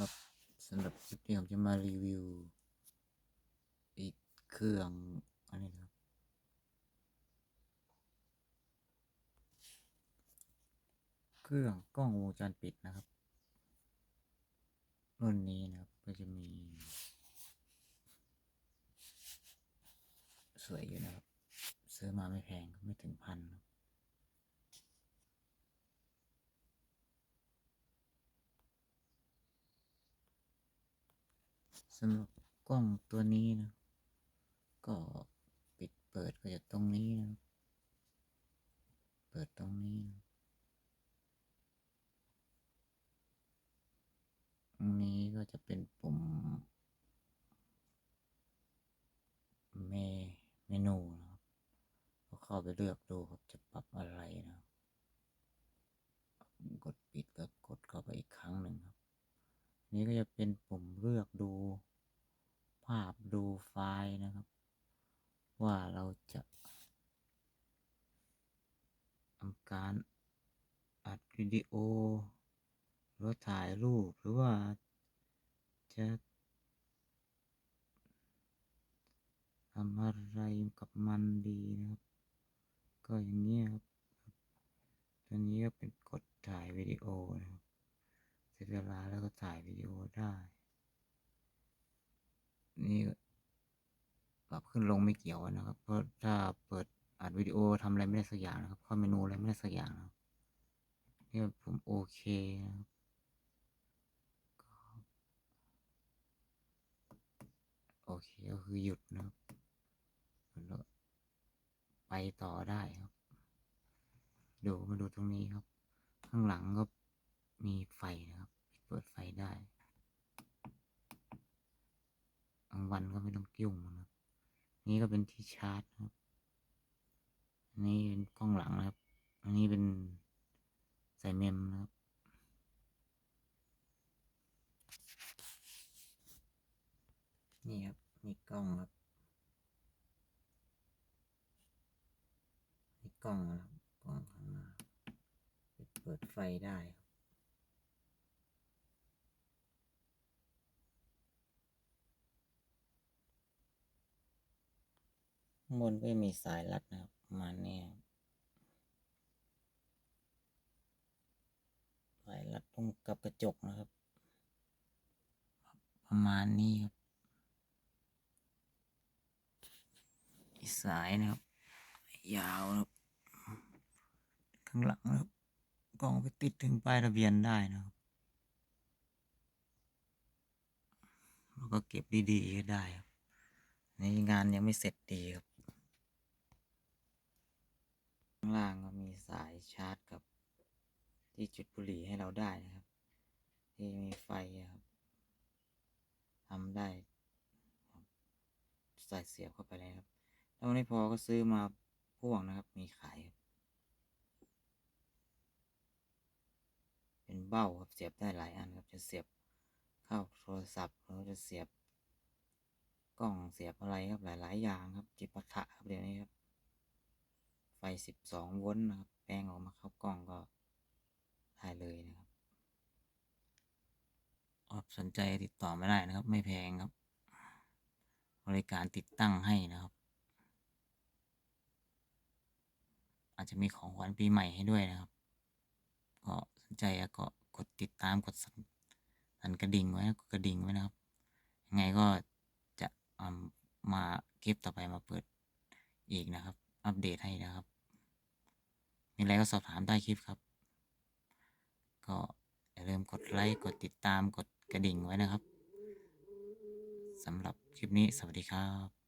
ครับสำหรับคลิปนี้ผมจะมารีวิว อีกเครื่องอันนี้ครับ เครื่องกล้องวงจรปิดนะครับรุ่นนี้นะครับก็จะมี สวยอยู่นะครับ ซื้อมาไม่แพงไม่ถึงพันครับ สำหรับกล้องตัวนี้นะ ก็ปิดเปิดก็จะตรงนี้นะ เปิดตรงนี้นะตรงนี้ก็จะเป็นปุ่มเมเมนูนะครับก็เข้าไปเลือกดูครับจะปรับอะไรนะครับกดปิดก็กดเข้าไปอีกครั้งหนึ่งครับ นี้ก็จะเป็นปุ่มเลือกดู พดูไฟล์นะครับ ว่าเราจะทำการอัดวิดีโอ หรือว่าถ่ายรูปหรือว่าจะทำอะไรกับมันดีนะครับ ก็อย่างนี้ครับตัวนี้ก็เป็นกดถ่ายวิดีโอนะครับเสร็จเวลาแล้วก็ถ่ายวิดีโอได้ นี่ปรับขึ้นลงไม่เกี่ยวนะครับ เพราะถ้าเปิดอัดวิดีโอทำอะไรไม่ได้สักอย่างนะครับ เข้าเมนูอะไรไม่ได้สักอย่างนะครับนี่ผมโอเคนะครับโอเคก็คือหยุดนะครับแล้วไปต่อได้ครับ ดูมาดูตรงนี้ครับ ข้างหลังก็มีไฟนะครับ เปิดไฟได้กลาง วันก็ไม่ต้องยุ่งนะครับนี่ก็เป็นที่ชาร์จครับ อันนี้เป็นกล้องหลังนะครับ อันนี้เป็นใส่เมมนะครับนี่ครับนี่กล้องครับนี่กล้องนะครับกล้องข้างหน้าเปิดไฟได้ บข้างบนก็มีสายรัดนะครับประมาณนี้ครับสายรัดตรงกับกระจกนะครับ ประมาณนี้ครับสายนะครับ ยาวนะครับข้างหลังนะครับกล้องไปติดถึงป้ายทะเบียนได้นะครับแล้วก็เก็บดีๆก็ได้ครับในงานยังไม่เสร็จดีครับ ข้างล่างก็มีสายชาร์จกับ ที่จุดบุหรี่ให้เราได้นะครับ ที่มีไฟครับทำได้ใส่เสียบเข้าไปเลยครับถ้าไม่พอก็ซื้อมาพ่วงนะครับ มีขายเป็นเบ้าครับเสียบได้หลายอันครับจะเสียบเข้าโทรศัพท์หรือจะเสียบกล้องเสียบอะไรครับหลาย ๆ อย่างครับจิปาถะครับเดี๋ยวนี้ครับ ไฟ 12 โวลต์นะครับ แปลงออกมาเข้ากล้องก็ได้เลยนะครับออบสนใจติดต่อไม่ได้นะครับ ไม่แพงครับ บริการติดตั้งให้นะครับ อาจจะมีของขวัญปีใหม่ให้ด้วยนะครับ ก็สนใจก็กดติดตามกดสั่นกระดิ่งไว้กดกระดิ่งไว้นะครับ ยังไงก็จะเอามาคลิปต่อไปมาเปิดอีกนะครับ อัปเดตให้นะครับ มีอะไรก็สอบถามใต้คลิปครับ ก็อย่าลืมกดไลค์ กดติดตาม กดกระดิ่งไว้นะครับสำหรับคลิปนี้สวัสดีครับ